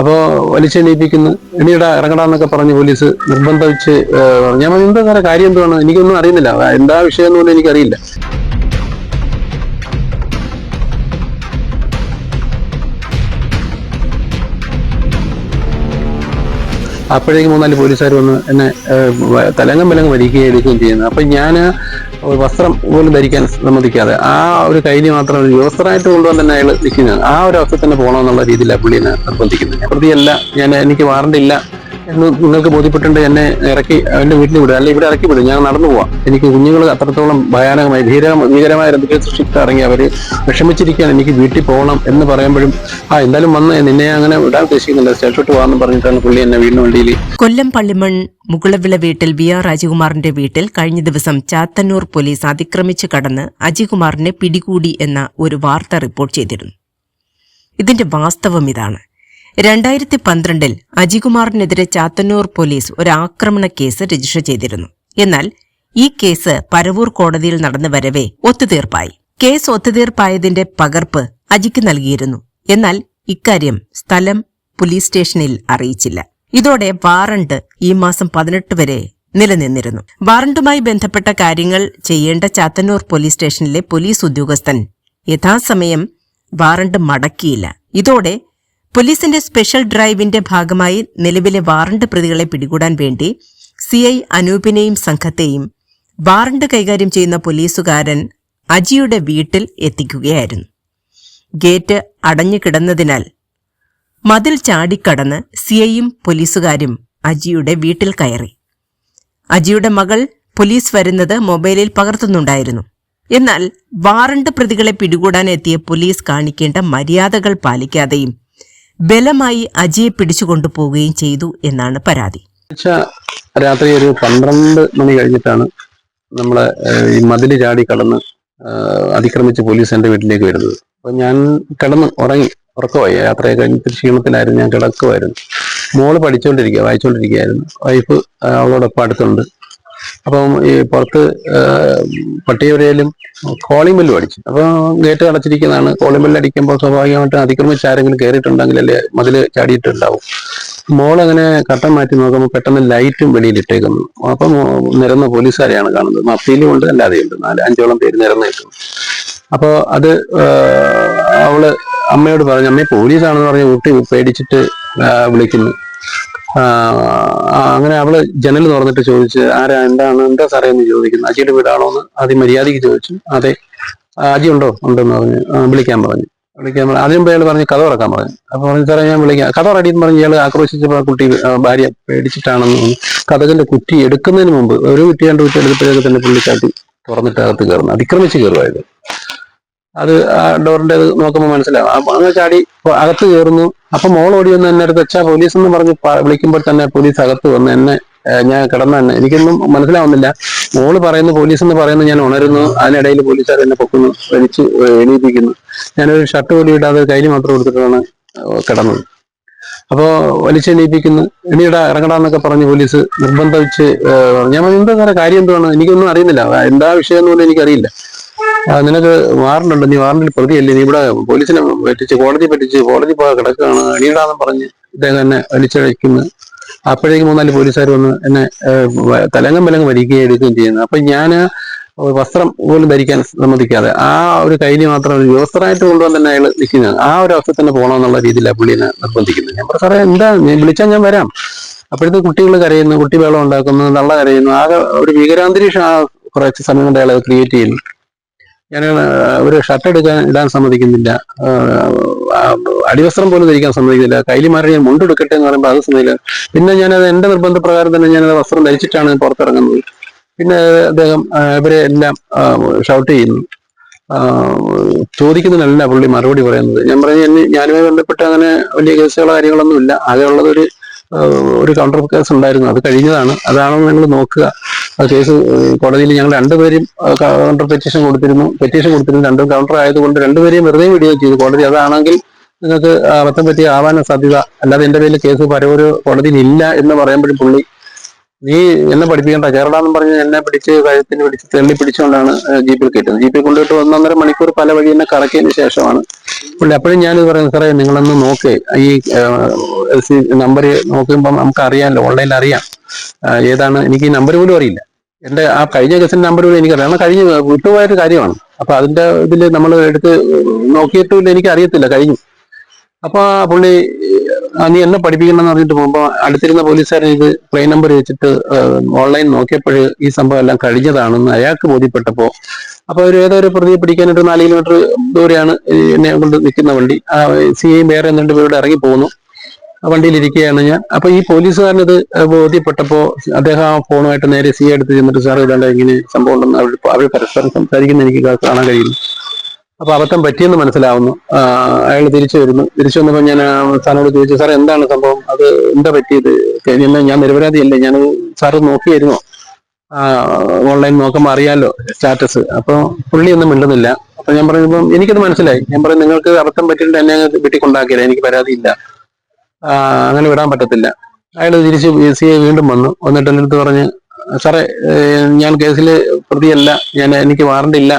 അപ്പോൾ വലിച്ചെണീപ്പിക്കുന്നു. എണീടാ ഇറങ്ങടാന്നൊക്കെ പറഞ്ഞ് പോലീസ് നിർബന്ധിച്ച് ഞാൻ എന്താ സാറേ കാര്യം എന്താണ് എനിക്കൊന്നും അറിയുന്നില്ല. എന്താ വിഷയം എന്ന് പോലും എനിക്കറിയില്ല. അപ്പോഴേക്കും മൂന്നാൽ പോലീസുകാർ വന്ന് എന്നെ തലങ്ങും വിലങ്ങ് വലിക്കുകയും എടുക്കുകയും ചെയ്യുന്നു. അപ്പം ഞാൻ വസ്ത്രം പോലും ധരിക്കാൻ സമ്മതിക്കാതെ ആ ഒരു കൈലി മാത്രം ഒരു വസ്ത്രമായിട്ട് കൊണ്ടുവന്ന് തന്നെ അയാൾ നിൽക്കുന്നത് ആ ഒരു അവസ്ഥ തന്നെ പോകണമെന്നുള്ള രീതിയിലാണ് പുള്ളിനെ നിർബന്ധിക്കുന്നത്. പ്രതിയല്ല ഞാൻ എനിക്ക് വാറണ്ട് ഇല്ല. നിങ്ങൾക്ക് ബോധ്യപ്പെട്ടുണ്ട് എന്നെ ഇറക്കി അവന്റെ വീട്ടിൽ വിടുക. അല്ലെങ്കിൽ ഇവിടെ ഇറക്കി വിടും ഞാൻ നടന്നു പോവാം. എനിക്ക് കുഞ്ഞുങ്ങൾ അത്രത്തോളം ഭയാനകമായി ഭീര ഭീകരമായ എന്തെങ്കിലും സൃഷ്ടിച്ച് ഇറങ്ങി അവർ വിഷമിച്ചിരിക്കുകയാണ്. എനിക്ക് വീട്ടിൽ പോകണം എന്ന് പറയുമ്പോഴും ആ എന്തായാലും വന്ന് നിന്നെ അങ്ങനെ വിടാൻ ഉദ്ദേശിക്കുന്നില്ല. സ്റ്റേഷോട്ട് പോകാമെന്ന് പറഞ്ഞിട്ടാണ് പുള്ളി എന്നെ വീടിന് വണ്ടിയിൽ കൊല്ലം പള്ളിമൺ മുകുളവിള വീട്ടിൽ വി ആർ രാജകുമാറിന്റെ വീട്ടിൽ കഴിഞ്ഞ ദിവസം ചാത്തന്നൂർ പോലീസ് അതിക്രമിച്ച് കടന്ന് അജികുമാറിനെ പിടികൂടി എന്ന ഒരു വാർത്ത റിപ്പോർട്ട് ചെയ്തിരുന്നു. ഇതിന്റെ വാസ്തവം ഇതാണ്. രണ്ടായിരത്തി പന്ത്രണ്ടിൽ അജികുമാറിനെതിരെ ചാത്തന്നൂർ പോലീസ് ഒരു ആക്രമണ കേസ് രജിസ്റ്റർ ചെയ്തിരുന്നു. എന്നാൽ ഈ കേസ് പരവൂർ കോടതിയിൽ നടന്നു വരവേ ഒത്തുതീർപ്പായി. കേസ് ഒത്തുതീർപ്പായതിന്റെ പകർപ്പ് അജിക്ക് നൽകിയിരുന്നു. എന്നാൽ ഇക്കാര്യം സ്ഥലം പോലീസ് സ്റ്റേഷനിൽ അറിയിച്ചില്ല. ഇതോടെ വാറണ്ട് ഈ മാസം പതിനെട്ട് വരെ നിലനിന്നിരുന്നു. വാറണ്ടുമായി ബന്ധപ്പെട്ട കാര്യങ്ങൾ ചെയ്യേണ്ട ചാത്തന്നൂർ പോലീസ് സ്റ്റേഷനിലെ പോലീസ് ഉദ്യോഗസ്ഥൻ യഥാസമയം വാറണ്ട് മടക്കിയില്ല. ഇതോടെ പോലീസിന്റെ സ്പെഷ്യൽ ഡ്രൈവിന്റെ ഭാഗമായി നിലവിലെ വാറണ്ട് പ്രതികളെ പിടികൂടാൻ വേണ്ടി സി ഐ അനൂപിനെയും സംഘത്തെയും വാറണ്ട് കൈകാര്യം ചെയ്യുന്ന പോലീസുകാരൻ അജിയുടെ വീട്ടിൽ എത്തിക്കുകയായിരുന്നു. ഗേറ്റ് അടഞ്ഞു കിടന്നതിനാൽ മതിൽ ചാടിക്കടന്ന് സി ഐയും പോലീസുകാരും അജിയുടെ വീട്ടിൽ കയറി. അജിയുടെ മകൾ പോലീസ് വരുന്നത് മൊബൈലിൽ പകർത്തുന്നുണ്ടായിരുന്നു. എന്നാൽ വാറണ്ട് പ്രതികളെ പിടികൂടാൻ എത്തിയ പോലീസ് കാണിക്കേണ്ട മര്യാദകൾ പാലിക്കാതെയും ബലമായി അജയെ പിടിച്ചുകൊണ്ടു പോവുകയും ചെയ്തു എന്നാണ് പരാതി. രാത്രി ഒരു പന്ത്രണ്ട് മണി കഴിഞ്ഞിട്ടാണ് നമ്മളെ ഈ മതിൽ ചാടി കടന്ന് അതിക്രമിച്ച് പോലീസ് എന്റെ വീട്ടിലേക്ക് വരുന്നത്. അപ്പൊ ഞാൻ കിടന്ന് ഉറങ്ങി ഉറക്കമായി. യാത്ര കഴിഞ്ഞിട്ട് ക്ഷീണത്തിലായിരുന്നു ഞാൻ കിടക്കുമായിരുന്നു മോൾ പഠിച്ചുകൊണ്ടിരിക്കുക വായിച്ചുകൊണ്ടിരിക്കുകയായിരുന്നു വൈഫ് അവളോടൊപ്പം അടുത്തുണ്ട്. അപ്പം ഈ പുറത്ത് പട്ടിയവരെയും കോളിംഗ് ബെല്ലും അടിച്ചു. അപ്പൊ ഗേറ്റ് അടച്ചിരിക്കുന്നതാണ്. കോളിംഗ് ബെല്ല് അടിക്കുമ്പോൾ സ്വാഭാവികമായിട്ടും അതിക്രമിച്ച് ആരെങ്കിലും കയറിയിട്ടുണ്ടെങ്കിൽ അല്ലേ മതിൽ ചാടിയിട്ടുണ്ടാവും. മോൾ അങ്ങനെ കട്ടൻ മാറ്റി നോക്കുമ്പോൾ പെട്ടെന്ന് ലൈറ്റും വെളിയിലിട്ടേക്കുന്നു അപ്പം നിരന്ന പോലീസുകാരെയാണ് കാണുന്നത്. മഫീലും ഉണ്ട് അല്ലാതെയുണ്ട് നാല് അഞ്ചോളം പേര് നിരന്ന് കിട്ടുന്നു അപ്പോൾ അത് അവൾ അമ്മയോട് പറഞ്ഞു അമ്മയെ പോലീസാണെന്ന് പറഞ്ഞ് കുട്ടി പേടിച്ചിട്ട് വിളിക്കുന്നു. അങ്ങനെ അവൾ ജനൽ തുറന്നിട്ട് ചോദിച്ച് ആരാ? എന്താണ്? എന്താ സാറേ? എന്ന് ചോദിക്കുന്നു. അജിയുടെ വീടാണോ? എന്ന് ആദ്യം മര്യാദയ്ക്ക് ചോദിച്ചു. അതെ. "ആ, അജി ഉണ്ടോ? ഉണ്ടെന്ന് പറഞ്ഞു. വിളിക്കാൻ പറഞ്ഞു. വിളിക്കാൻ പറഞ്ഞു. ആദ്യം അയാൾ പറഞ്ഞ് കഥ തുറക്കാൻ പറഞ്ഞു. അപ്പൊ പറഞ്ഞു സാറേ ഞാൻ വിളിക്കാം. കഥ റെഡിയെന്ന് പറഞ്ഞ് ഇയാൾ ആക്രോശിച്ചപ്പോൾ കുട്ടി ഭാര്യ പേടിച്ചിട്ടാണെന്ന് തോന്നുന്നു. കഥകിന്റെ കുറ്റി എടുക്കുന്നതിന് മുമ്പ് ഒരു കുട്ടി രണ്ട് കുറ്റി എടുത്തപ്പോഴേക്ക് തന്നെ പുള്ളിക്കാട്ടി തുറന്നിട്ട് അകത്ത് കയറുന്നു. അതിക്രമിച്ച് കയറുമായത് അത് ആ ഡോറിന്റെ അത് നോക്കുമ്പോൾ മനസ്സിലാവും. അപ്പൊ അങ്ങ് ചാടി അകത്ത് കയറുന്നു അപ്പൊ മോൾ ഓടി വന്ന് എന്നെ അടുത്ത് അച്ഛാ പോലീസ് എന്ന് പറഞ്ഞ് വിളിക്കുമ്പോൾ തന്നെ പോലീസ് അകത്ത് വന്ന് എന്നെ ഞാൻ കിടന്ന തന്നെ എനിക്കൊന്നും മനസ്സിലാവുന്നില്ല. മോൾ പറയുന്നു പോലീസ് എന്ന് പറയുന്നു ഞാൻ ഉണരുന്നു. അതിനിടയിൽ പോലീസുകാർ എന്നെ പൊക്കുന്നു വലിച്ച് എണീപ്പിക്കുന്നു. ഞാനൊരു ഷർട്ട് പോലും ഇടാതെ കയ്യിൽ മാത്രം കൊടുത്തിട്ടാണ് കിടന്നത്. അപ്പോ വലിച്ചെണീപ്പിക്കുന്നു എണീടാ ഇറങ്ങടാന്നൊക്കെ പറഞ്ഞ് പോലീസ് നിർബന്ധിച്ച് ഞാൻ എന്താ സാറേ കാര്യം എന്താണ് എനിക്കൊന്നും അറിയുന്നില്ല. എന്താ വിഷയം എന്ന് പോലും എനിക്കറിയില്ല. നിനക്ക് വാറണ്ടുണ്ട്. നീ വാറണ്ടിൽ പ്രതിയല്ലേ? നീ ഇവിടെ പോലീസിനെ പറ്റിച്ച് കോടതി പറ്റിച്ച് കോടതി പോകാൻ കിടക്കുകയാണ്. അണിയിടാന്ന് പറഞ്ഞ് ഇദ്ദേഹം എന്നെ അടിച്ചഴിക്കുന്നു അപ്പോഴേക്കും മൂന്നാൽ പോലീസുകാർ വന്ന് എന്നെ തലങ്ങം വിലങ്ങ് വരിക്കുകയും എടുക്കുകയും ചെയ്യുന്നു. അപ്പൊ ഞാൻ വസ്ത്രം പോലും ധരിക്കാൻ സമ്മതിക്കാതെ ആ ഒരു കൈലി മാത്രം ഒരു വസ്ത്രമായിട്ട് കൊണ്ടുവന്ന് തന്നെ അയാൾ നിൽക്കുന്നത് ആ ഒരു അവസ്ഥ തന്നെ പോകണമെന്നുള്ള രീതിയിലാണ് പുള്ളിനെ നിർബന്ധിക്കുന്നത്. ഞാൻ പറഞ്ഞു സാറേ എന്താ? വിളിച്ചാൽ ഞാൻ വരാം. അപ്പോഴത്തെ കുട്ടികൾ കരയുന്നു കുട്ടി വെള്ളം ഉണ്ടാക്കുന്നു നല്ല കരയുന്നു. ആകെ ഒരു ഭീകരാന്തരീക്ഷം ആ കുറച്ച് സമയം കൊണ്ട് അയാൾ ക്രിയേറ്റ് ചെയ്യുന്നു. ഞാൻ ഒരു ഷർട്ട് എടുക്കാൻ ഇടാൻ സമ്മതിക്കുന്നില്ല. അടിവസ്ത്രം പോലും ധരിക്കാൻ സമ്മതിക്കുന്നില്ല. കൈലിമാരെ ഞാൻ മുണ്ടെടുക്കട്ടെ എന്ന് പറയുമ്പോൾ അത് സമ്മതിക്കില്ല. പിന്നെ ഞാനത് എന്റെ നിർബന്ധപ്രകാരം തന്നെ ഞാനത് വസ്ത്രം ധരിച്ചിട്ടാണ് പുറത്തിറങ്ങുന്നത്. പിന്നെ അദ്ദേഹം ഇവരെ എല്ലാം ഷൗട്ട് ചെയ്യുന്നു. ചോദിക്കുന്നതിനല്ല പുള്ളി മറുപടി പറയുന്നത്. ഞാൻ പറഞ്ഞു ഞാനുമായി ബന്ധപ്പെട്ട് അങ്ങനെ വലിയ കേസുകളോ കാര്യങ്ങളൊന്നും ഇല്ല. ഒരു ഒരു കൗണ്ടർ കേസ് ഉണ്ടായിരുന്നു. അത് കഴിഞ്ഞതാണ്. അതാണെന്ന് നിങ്ങൾ നോക്കുക. ആ കേസ് കോടതിയിൽ ഞങ്ങൾ രണ്ടുപേരും കൗണ്ടർ പെറ്റീഷൻ കൊടുത്തിരുന്നു. പെറ്റീഷൻ കൊടുത്തിരുന്നു. രണ്ടും കൗണ്ടർ ആയതുകൊണ്ട് രണ്ടുപേരെയും വെറുതെ വീഡിയോ ചെയ്തു. കോടതി അതാണെങ്കിൽ നിങ്ങൾക്ക് അബദ്ധം പറ്റി ആവാൻ സാധ്യത. അല്ലാതെ എന്റെ പേരിൽ കേസ് പരവൊരു കോടതിയിൽ ഇല്ല എന്ന് പറയുമ്പോഴും പുള്ളി നീ എന്നെ പഠിപ്പിക്കണ്ട. കേരളാന്നും പറഞ്ഞ് എന്നെ പിടിച്ച് കഴുത്തിന് പിടിച്ച് തെള്ളി പിടിച്ചുകൊണ്ടാണ് ജീപ്പിൽ കയറ്റുന്നത് ജീപ്പിൽ കൊണ്ടുപോയിട്ട് ഒന്നൊന്നര മണിക്കൂർ പല വഴി എന്നെ കറക്കിയതിന് ശേഷമാണ്. പുള്ളി അപ്പോഴും ഞാനിത് പറയുന്നത് സാറേ നിങ്ങളൊന്ന് നോക്കേ. ഈ നമ്പർ നോക്കുമ്പോൾ നമുക്ക് അറിയാമല്ലോ ഓൺലൈനിൽ അറിയാം. ഏതാണ്? എനിക്ക് ഈ നമ്പർ പോലും അറിയില്ല. എന്റെ ആ കഴിഞ്ഞ കേസിന്റെ നമ്പർ പോലും എനിക്കറിയാം കാരണം കഴിഞ്ഞ് വിട്ടുപോയൊരു കാര്യമാണ്. അപ്പൊ അതിന്റെ ഇതിൽ നമ്മൾ എടുത്ത് നോക്കിയിട്ടുമില്ല എനിക്ക് അറിയത്തില്ല കഴിഞ്ഞു. അപ്പൊ പുള്ളി നീ എന്നെ പഠിപ്പിക്കണം എന്ന് പറഞ്ഞിട്ട് പോകുമ്പോ അടുത്തിരുന്ന പോലീസുകാരൻ ഇത് പ്ലെയിൻ നമ്പർ വെച്ചിട്ട് ഓൺലൈൻ നോക്കിയപ്പോൾ ഈ സംഭവം എല്ലാം കഴിഞ്ഞതാണെന്ന് അയാൾക്ക് ബോധ്യപ്പെട്ടപ്പോ അപ്പൊ ഒരു ഏതോ ഒരു പ്രതിയെ പിടിക്കാനായിട്ട് നാല് കിലോമീറ്റർ ദൂരെയാണ് എന്നെ കൊണ്ട് നിൽക്കുന്ന വണ്ടി. ആ സി ഐ വേറെ രണ്ട് പേരോട് ഇറങ്ങി പോകുന്നു ഇരിക്കുകയാണ് ഞാൻ. അപ്പൊ ഈ പോലീസുകാരൻ ഇത് ബോധ്യപ്പെട്ടപ്പോ അദ്ദേഹം ആ ഫോണുമായിട്ട് നേരെ സി എടുത്ത് ചെന്നിട്ട് സാർ ഇതാണ്ട് ഇങ്ങനെ സംഭവം ഉണ്ടെന്ന് അവർ അവർ പരസ്പരം സംസാരിക്കുന്ന എനിക്ക് കാണാൻ കഴിയുന്നു. അപ്പൊ അബദ്ധം പറ്റിയെന്ന് മനസ്സിലാവുന്നു. അയാൾ തിരിച്ചു വരുന്നു. തിരിച്ചു വന്നപ്പോൾ ഞാൻ സാറിനോട് ചോദിച്ചു സാർ എന്താണ് സംഭവം? അത് എന്താ പറ്റിയത്? ഞാൻ നിരപരാധിയല്ലേ? ഞാൻ സാറ് നോക്കിയായിരുന്നോ? ഓൺലൈൻ നോക്കുമ്പോൾ അറിയാലോ സ്റ്റാറ്റസ്. അപ്പൊ പുള്ളി ഒന്നും മിണ്ടുന്നില്ല. അപ്പൊ ഞാൻ പറയുമ്പോൾ എനിക്കത് മനസ്സിലായി. ഞാൻ പറയും നിങ്ങൾക്ക് അബദ്ധം പറ്റിയിട്ട് എന്നെ വെട്ടിക്കൊണ്ടാക്കിയില്ല എനിക്ക് പരാതിയില്ല. അങ്ങനെ വിടാൻ പറ്റത്തില്ല. അയാൾ തിരിച്ച് സി ഐ വീണ്ടും വന്നു. വന്നിട്ട് എന്റെ അടുത്ത് പറഞ്ഞ് സാറേ ഞാൻ കേസിൽ പ്രതിയല്ല. ഞാൻ എനിക്ക് വാറണ്ട് ഇല്ല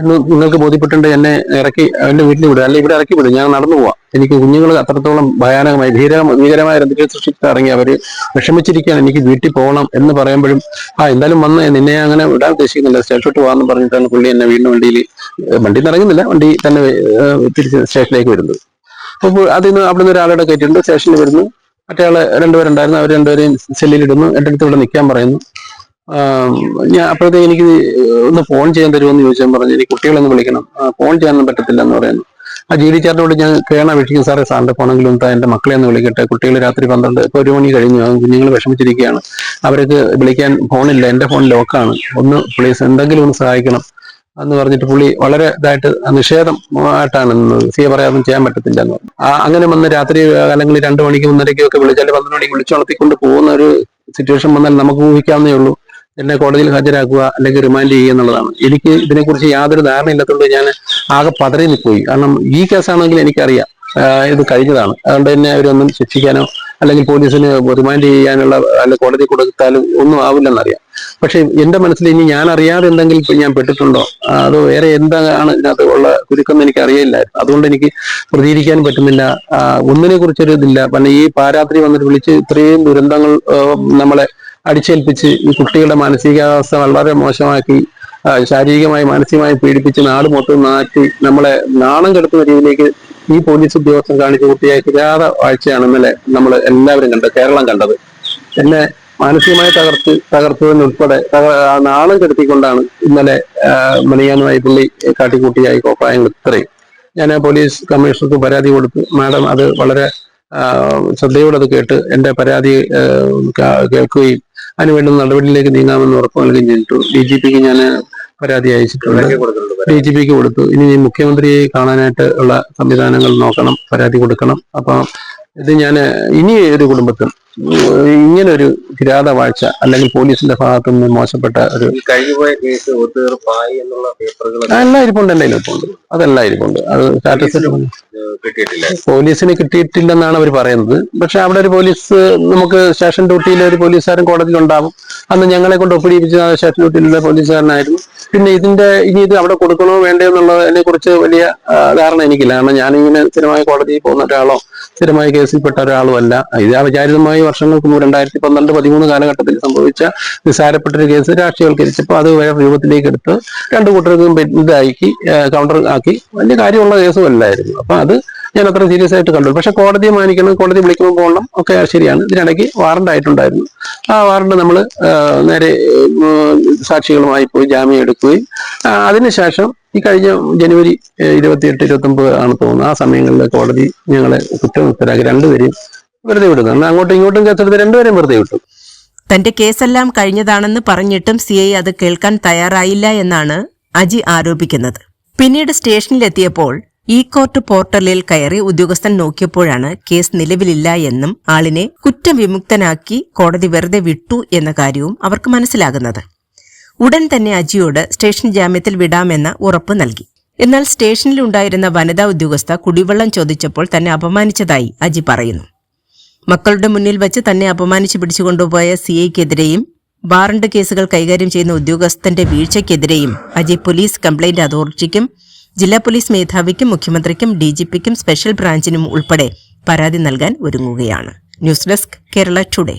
എന്ന് നിങ്ങൾക്ക് ബോധ്യപ്പെട്ടുണ്ട് എന്നെ ഇറക്കി അവന്റെ വീട്ടിൽ വിടുക. അല്ലെ ഇവിടെ ഇറക്കി വിടും ഞാൻ നടന്നു പോവാം. എനിക്ക് കുഞ്ഞുങ്ങൾ അത്രത്തോളം ഭയാനകമായി ഭീര ഭീകരമായ എന്തെങ്കിലും സൃഷ്ടിച്ച് ഇറങ്ങി അവർ വിഷമിച്ചിരിക്കുകയാണ്. എനിക്ക് വീട്ടിൽ പോകണം എന്ന് പറയുമ്പോഴും ആ എന്തായാലും വന്ന് നിന്നെ അങ്ങനെ വിടാൻ ഉദ്ദേശിക്കുന്നില്ല. സ്റ്റേഷനിലോട്ട് പോകാന്ന് പറഞ്ഞിട്ടാണ് പുള്ളി എന്നെ വീണ്ടും വണ്ടിയിൽ വണ്ടിയിൽ നിന്ന് ഇറങ്ങുന്നില്ല. വണ്ടി തന്നെ തിരിച്ച് സ്റ്റേഷനിലേക്ക് വരുന്നത്. അപ്പോൾ അതിൽ നിന്ന് അവിടെ നിന്ന് ഒരാളുടെ കയറ്റിട്ടുണ്ട് സ്റ്റേഷനിൽ വരുന്നു. മറ്റേ ആൾ രണ്ടുപേരുണ്ടായിരുന്നു. അവർ രണ്ടുപേരെയും സെല്ലിലിടുന്നു എന്റെ അടുത്ത് ഇവിടെ നിൽക്കാൻ പറയുന്നു. ഞാൻ അപ്പോഴത്തേക്ക് എനിക്ക് ഒന്ന് ഫോൺ ചെയ്യാൻ തരുമെന്ന് ചോദിച്ചാൽ പറഞ്ഞു എനിക്ക് കുട്ടികളൊന്ന് വിളിക്കണം. ഫോൺ ചെയ്യാനൊന്നും പറ്റത്തില്ല എന്ന് പറയുന്നു. ആ ജി ഡി ചാറിനോട് ഞാൻ കേണ വിളിക്കും. സാറേ സാറിന്റെ ഫോണെങ്കിലും എന്താ എന്റെ മക്കളെ ഒന്ന് വിളിക്കട്ടെ. കുട്ടികൾ രാത്രി പന്ത്രണ്ട് ഇപ്പൊ ഒരു മണി കഴിഞ്ഞു. കുഞ്ഞുങ്ങൾ വിഷമിച്ചിരിക്കുകയാണ്. അവർക്ക് വിളിക്കാൻ ഫോണില്ല. എന്റെ ഫോൺ ലോക്കാണ്. ഒന്ന് പ്ലീസ് എന്തെങ്കിലും ഒന്ന് സഹായിക്കണം എന്ന് പറഞ്ഞിട്ട് പുള്ളി വളരെ ഇതായിട്ട് നിഷേധം ആയിട്ടാണ് നിന്നത്. എ പറയാതൊന്നും ചെയ്യാൻ പറ്റത്തില്ല എന്ന് പറഞ്ഞു അങ്ങനെ വന്ന് രാത്രി കാലങ്ങളിൽ രണ്ടു മണിക്ക് ഒന്നരയ്ക്കൊക്കെ വിളിച്ചാൽ പന്ത്രണ്ട് മണിക്ക് വിളിച്ചുണർത്തിക്കൊണ്ട് പോകുന്ന ഒരു സിറ്റുവേഷൻ വന്നാൽ നമുക്ക് ഊഹിക്കാവുന്നേ ഉള്ളൂ. എന്നെ കോടതിയിൽ ഹാജരാക്കുക അല്ലെങ്കിൽ റിമാൻഡ് ചെയ്യുക എന്നുള്ളതാണ്. എനിക്ക് ഇതിനെക്കുറിച്ച് യാതൊരു ധാരണയില്ലാത്തതുകൊണ്ട് ഞാൻ ആകെ പതറി നിൽക്കുകയും കാരണം ഈ കേസാണെങ്കിൽ എനിക്കറിയാം. ഇത് കഴിഞ്ഞതാണ്. അതുകൊണ്ട് തന്നെ അവരൊന്നും ശിക്ഷിക്കാനോ അല്ലെങ്കിൽ പോലീസിന് റിമാൻഡ് ചെയ്യാനുള്ള അല്ലെങ്കിൽ കോടതി കൊടുത്താലും ഒന്നും ആവില്ലെന്നറിയാം. പക്ഷെ എന്റെ മനസ്സിൽ ഇനി ഞാൻ അറിയാതെ എന്തെങ്കിലും ഞാൻ പെട്ടിട്ടുണ്ടോ? അത് വേറെ എന്താണ് ഇതിനകത്ത് ഉള്ള കുരുക്കം എനിക്ക് അറിയില്ലായിരുന്നു. അതുകൊണ്ട് എനിക്ക് പ്രതികരിക്കാൻ പറ്റുന്നില്ല. ഒന്നിനെ കുറിച്ചൊരു ഇതില്ല. പിന്നെ ഈ പാരാത്രി വന്നിട്ട് വിളിച്ച് ഇത്രയും ദുരന്തങ്ങൾ നമ്മളെ അടിച്ചേൽപ്പിച്ച് ഈ കുട്ടികളുടെ മാനസികാവസ്ഥ വളരെ മോശമാക്കി ശാരീരികമായി മാനസികമായി പീഡിപ്പിച്ച് നാട് മൊത്തം നാറ്റി നമ്മളെ നാണം കെടുത്തുന്ന രീതിയിലേക്ക് ഈ പോലീസ് ഉദ്യോഗസ്ഥൻ കാണിച്ച കുട്ടിയായ കിരാത വാഴ്ചയാണ് ഇന്നലെ നമ്മൾ എല്ലാവരും കണ്ടത് കേരളം കണ്ടത്. എന്നെ മാനസികമായി തകർത്ത് തകർത്തതിനുൾപ്പെടെ നാണം കെടുത്തിക്കൊണ്ടാണ് ഇന്നലെ മണിയാനുമായി പുള്ളി കാട്ടിക്കൂട്ടിയായി കോപ്പായങ്ങൾ ഇത്രയും. ഞാൻ പോലീസ് കമ്മീഷണർക്ക് പരാതി കൊടുത്തു. മാഡം അത് വളരെ ശ്രദ്ധയോടെ അത് കേട്ട് എന്റെ പരാതി കേൾക്കുകയും അതിന് വേണ്ട നടപടിയിലേക്ക് നീങ്ങാമെന്ന് ഉറപ്പ് നൽകുകയും ചെയ്തിട്ടു. ഡി ജി പിക്ക് ഞാൻ പരാതി അയച്ചിട്ടുണ്ട്. ഡി ജി പിക്ക് കൊടുത്തു. ഇനി മുഖ്യമന്ത്രിയെ കാണാനായിട്ട് ഉള്ള സംവിധാനങ്ങൾ നോക്കണം പരാതി കൊടുക്കണം. അപ്പൊ ഇത് ഞാൻ ഇനി ഒരു കുടുംബത്തിൽ ഇങ്ങനെ ഒരു കിരാത വാഴ്ച അല്ലെങ്കിൽ പോലീസിന്റെ ഭാഗത്തു നിന്ന് മോശപ്പെട്ട ഒരു കഴിഞ്ഞുപോയ കേസ് ഒത്തുതീർപ്പായി എന്നുള്ള പേപ്പറുകൾ എല്ലാം ഇരിപ്പുണ്ട് എന്റെ ഇരിപ്പുണ്ട്. അതെല്ലാം ഇരിപ്പുണ്ട്. അത് സ്റ്റാറ്റസ് കിട്ടിയിട്ടില്ല? പോലീസിന് കിട്ടിയിട്ടില്ലെന്നാണ് അവർ പറയുന്നത്. പക്ഷെ അവിടെ ഒരു പോലീസ് നമുക്ക് സ്റ്റേഷൻ ഡ്യൂട്ടിയിലെ ഒരു പോലീസുകാരൻ കോടതിയിൽ ഉണ്ടാവും. അന്ന് ഞങ്ങളെ കൊണ്ട് ഒപ്പിടിപ്പിച്ച സ്റ്റേഷൻ ഡ്യൂട്ടിയിലുള്ള പോലീസുകാരനായിരുന്നു. പിന്നെ ഇതിന്റെ ഇനി ഇത് അവിടെ കൊടുക്കണോ വേണ്ടോ എന്നുള്ളതിനെ കുറിച്ച് വലിയ ധാരണ എനിക്കില്ല. കാരണം ഞാനിങ്ങനെ സ്ഥിരമായി കോടതിയിൽ പോകുന്ന ഒരാളോ സ്ഥിരമായി കേസിൽപ്പെട്ട ഒരാളോ അല്ല ഇത് അവിചാരിതമായി വർഷങ്ങൾക്ക് മുമ്പ് രണ്ടായിരത്തി പന്ത്രണ്ട് പതിമൂന്ന് കാലഘട്ടത്തിൽ സംഭവിച്ച നിസ്സാരപ്പെട്ട ഒരു കേസ് രാഷ്ട്രീയവൽക്കരിച്ചപ്പോൾ അത് വേറെ രൂപത്തിലേക്ക് എടുത്ത് രണ്ടു കൂട്ടർക്കും ഇതാക്കി കൗണ്ടർ ആക്കി. വലിയ കാര്യമുള്ള കേസും അല്ലായിരുന്നു അപ്പൊ അത് ഞാൻ അത്ര സീരിയസ് ആയിട്ട് കണ്ടു. പക്ഷെ കോടതിയെ മാനിക്കണം കോടതി വിളിക്കുമ്പോൾ പോകണം ഒക്കെ ശരിയാണ്. ഇതിനിടയ്ക്ക് വാറണ്ട് ആയിട്ടുണ്ടായിരുന്നു. ആ വാറണ്ട് നമ്മൾ നേരെ സാക്ഷികളുമായി പോയി ജാമ്യം എടുക്കുകയും അതിനുശേഷം ഈ കഴിഞ്ഞ ജനുവരി ഇരുപത്തിയെട്ട് ഇരുപത്തി ഒമ്പത് ആണ് തോന്നുന്നത് ആ സമയങ്ങളിൽ കോടതി ഞങ്ങളെ കുറ്റമുക്തരാക്കി. രണ്ടുപേരെയും വെറുതെ വിടുന്നു. കാരണം അങ്ങോട്ടും ഇങ്ങോട്ടും കേസെടുത്ത് രണ്ടുപേരും വെറുതെ വിട്ടു. തന്റെ കേസെല്ലാം കഴിഞ്ഞതാണെന്ന് പറഞ്ഞിട്ടും സി ഐ അത് കേൾക്കാൻ തയ്യാറായില്ല എന്നാണ് അജി ആരോപിക്കുന്നത്. പിന്നീട് സ്റ്റേഷനിലെത്തിയപ്പോൾ ഇ കോർട്ട് പോർട്ടലിൽ കയറി ഉദ്യോഗസ്ഥൻ നോക്കിയപ്പോഴാണ് കേസ് നിലവിലില്ല എന്നും ആളിനെ കുറ്റവിമുക്തനാക്കി കോടതി വെറുതെ വിട്ടു എന്ന കാര്യവും അവർക്ക് മനസ്സിലാകുന്നത്. ഉടൻ തന്നെ അജിയോട് സ്റ്റേഷൻ ജാമ്യത്തിൽ വിടാമെന്ന ഉറപ്പ് നൽകി. എന്നാൽ സ്റ്റേഷനിലുണ്ടായിരുന്ന വനിതാ ഉദ്യോഗസ്ഥ കുടിവെള്ളം ചോദിച്ചപ്പോൾ തന്നെ അപമാനിച്ചതായി അജി പറയുന്നു. മക്കളുടെ മുന്നിൽ വെച്ച് തന്നെ അപമാനിച്ചു പിടിച്ചുകൊണ്ടുപോയ സി ഐക്കെതിരെയും വാറണ്ട് കേസുകൾ കൈകാര്യം ചെയ്യുന്ന ഉദ്യോഗസ്ഥന്റെ വീഴ്ചയ്ക്കെതിരെയും അജി പോലീസ് കംപ്ലൈന്റ് അതോറിറ്റിക്കും ജില്ലാ പോലീസ് മേധാവിക്കും മുഖ്യമന്ത്രിക്കും ഡി ജി പിക്കും സ്പെഷ്യൽ ബ്രാഞ്ചിനും ഉൾപ്പെടെ പരാതി നൽകാൻ ഒരുങ്ങുകയാണ്. News desk Kerala today.